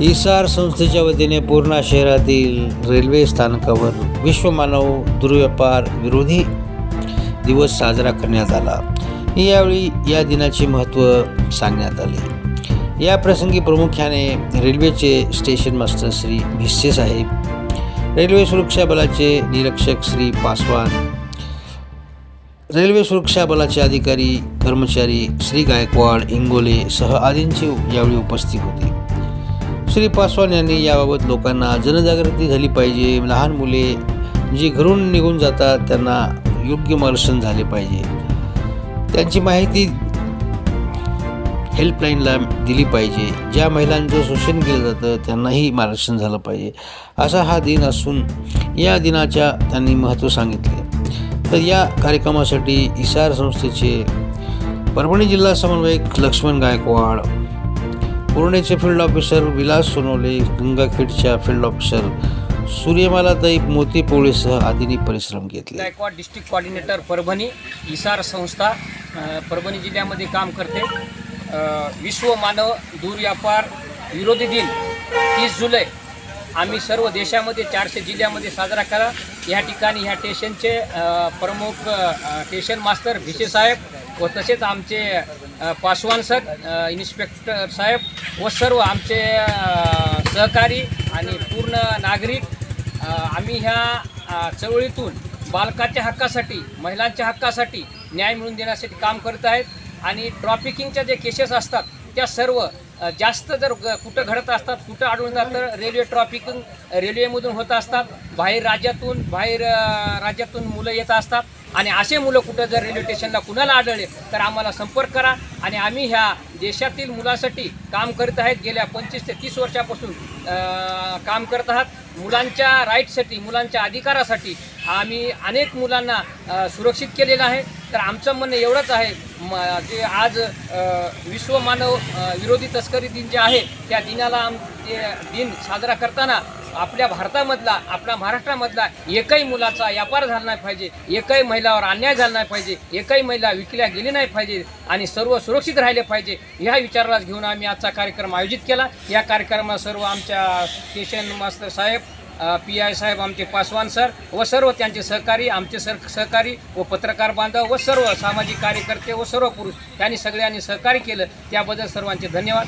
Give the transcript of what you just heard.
इसार संस्थेच्या वतीने पूर्णा शहरातील रेल्वे स्थानकावर विश्वमानव दुर्व्यापार विरोधी दिवस साजरा करण्यात आला. यावेळी या दिनाचे महत्त्व सांगण्यात आले. या प्रसंगी प्रामुख्याने रेल्वेचे स्टेशन मास्टर श्री भिस्से साहेब रेल्वे सुरक्षा बलाचे निरीक्षक श्री पासवान रेल्वे सुरक्षा बलाचे अधिकारी कर्मचारी श्री गायकवाड इंगोले सह आदींची यावेळी उपस्थित होते. श्री पासवान यांनी याबाबत लोकांना जनजागृती झाली पाहिजे. लहान मुले जी घरून निघून जातात त्यांना योग्य मार्गदर्शन झाले पाहिजे. त्यांची माहिती हेल्पलाईनला दिली पाहिजे. ज्या महिलांचं शोषण केलं जातं त्यांनाही मार्गदर्शन झालं पाहिजे. असा हा दिन असून या दिनाच्या त्यांनी महत्त्व सांगितले. तर या कार्यक्रमासाठी इसार संस्थेचे परभणी जिल्हा समन्वयक लक्ष्मण गायकवाड पूर्णेचे फील्ड ऑफिसर विलास सोनवले गंगाखेडच्या फील्ड ऑफिसर सूर्यमालाताई मोती पोळेसह आदींनी परिश्रम घेतले. गायकवाड डिस्ट्रिक्ट कॉर्डिनेटर परभणी इसार संस्था परभणी जिल्ह्यामध्ये काम करते. विश्व मानव दूरव्यापार विरोधी दिन तीस जुलै. आम्ही सर्व देशामध्ये चारशे जिल्ह्यामध्ये साजरा करा. या ठिकाणी ह्या स्टेशनचे प्रमुख स्टेशन मास्तर भिसे साहेब व तसेच आमचे पासवान सर इन्स्पेक्टर साहेब व सर्व आमचे सहकारी आणि पूर्ण नागरिक आम्ही ह्या चळवळीतून बालकाच्या हक्कासाठी महिलांच्या हक्कासाठी न्याय मिळवून देण्यासाठी काम करत आहेत. आणि ट्रॉफिकिंगच्या जे केसेस असतात त्या सर्व जास्त जर कुठं घडत असतात कुठं आढळून जातं रेल्वे ट्रॉफिकिंग रेल्वेमधून होत असतात. बाहेर राज्यातून बाहेर राज्यातून मुलं येत असतात. आणि असे मुलं कुठं जर रेल्वे स्टेशनला कुणाला आढळले तर आम्हाला संपर्क करा. आणि आम्ही ह्या देशातील मुलासाठी काम करत आहेत. गेल्या पंचवीस ते तीस वर्षापासून काम करत आहात. मुलांच्या राईटसाठी मुलांच्या अधिकारासाठी आम्ही अनेक मुलांना सुरक्षित केलेलं आहे. तर आमचं म्हणणं एवढंच आहे. म जे आज विश्व मानव विरोधी तस्करी दिन जे आहे त्या दिनाला आम ते दिन साजरा करताना आपल्या भारतामधला आपल्या महाराष्ट्रामधला एकही मुलाचा व्यापार झाला नाही पाहिजे एकही महिलावर अन्याय झाला नाही पाहिजे एकही महिला विकल्या गेली नाही पाहिजे आणि सर्व सुरक्षित राहिले पाहिजे ह्या विचारालाच घेऊन आम्ही आजचा कार्यक्रम आयोजित केला. या कार्यक्रमात सर्व आमच्या स्टेशन मास्तर साहेब पी आय साहेब आमचे पासवान सर व सर्व त्यांचे सहकारी आमचे सर सहकारी व पत्रकार बांधव व सर्व सामाजिक कार्यकर्ते व सर्व पुरुष त्यांनी सगळ्यांनी सहकार्य केलं. त्याबद्दल सर्वांचे धन्यवाद.